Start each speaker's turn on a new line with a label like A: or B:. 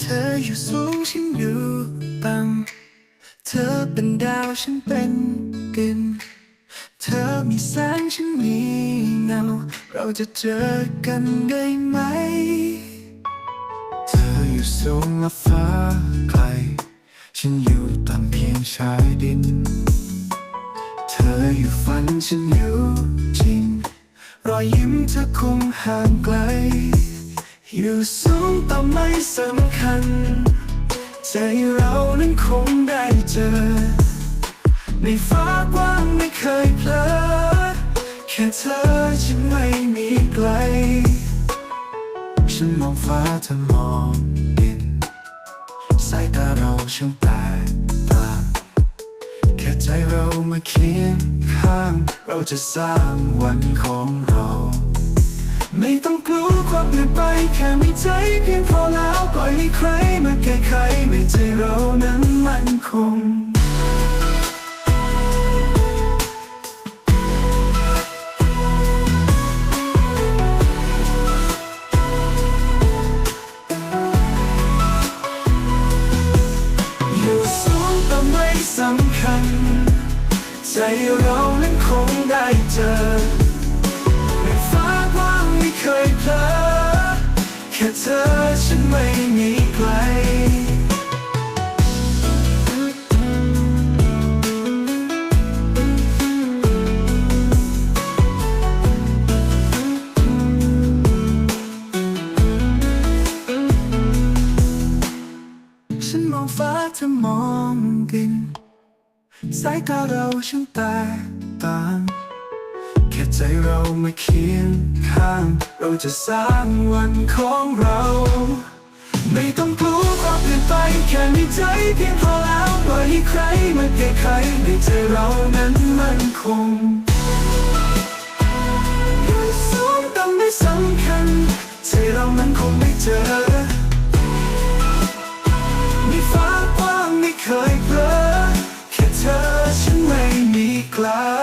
A: เธออยู่สูงฉันอยู่ต่ำเธอเป็นดาวฉันเป็นกินเธอมีแสงฉันมีเงา เราจะเจอกันได้ไหม เธออยู่สูงและฟ้าไกล ฉันอยู่ต่ำเพียงชายดิน เธออยู่ฝันฉันอยู่จริง รอยยิ้มเธอคงห่างไกล อยู่สูงต่ไม่สำคัญ ใจเรานั้นคงได้เจอ ในฟ้ากว้างไม่เคยเพลอแค่เธอฉันไม่มีไกล ฉันมองฟ้าเธอมองดินสายตาเราช่างแตกต่างแค่ใจเรามาเคียงข้าง เราจะสร้างวันของเรา ไม่ต้องกลัว วาเปลี่ยนไปแค่มีใจเพียงพอแล้วปล่อยให้ใครมาแก้ไขไม่ใจเรานั้นมั่นคงอยู่สูงแต่ไม่สำคัญ ใจเรานั้นคงได้เจอ ฟ้าเธอมองดิน สายตาเราช่างแตกต่างแค่ใจเรามาเคียงข้าง เราจะสร้างวันของเรา ไม่ต้องกลัวความเปลี่ยนไปแค่มีใจเพียงพอแล้วปล่อยให้ใครมาแก้ไขในใจเรานั้นมันคงยู่สูงต่ำไม่สำคัญใจเรามันคงไม่เจอ ไ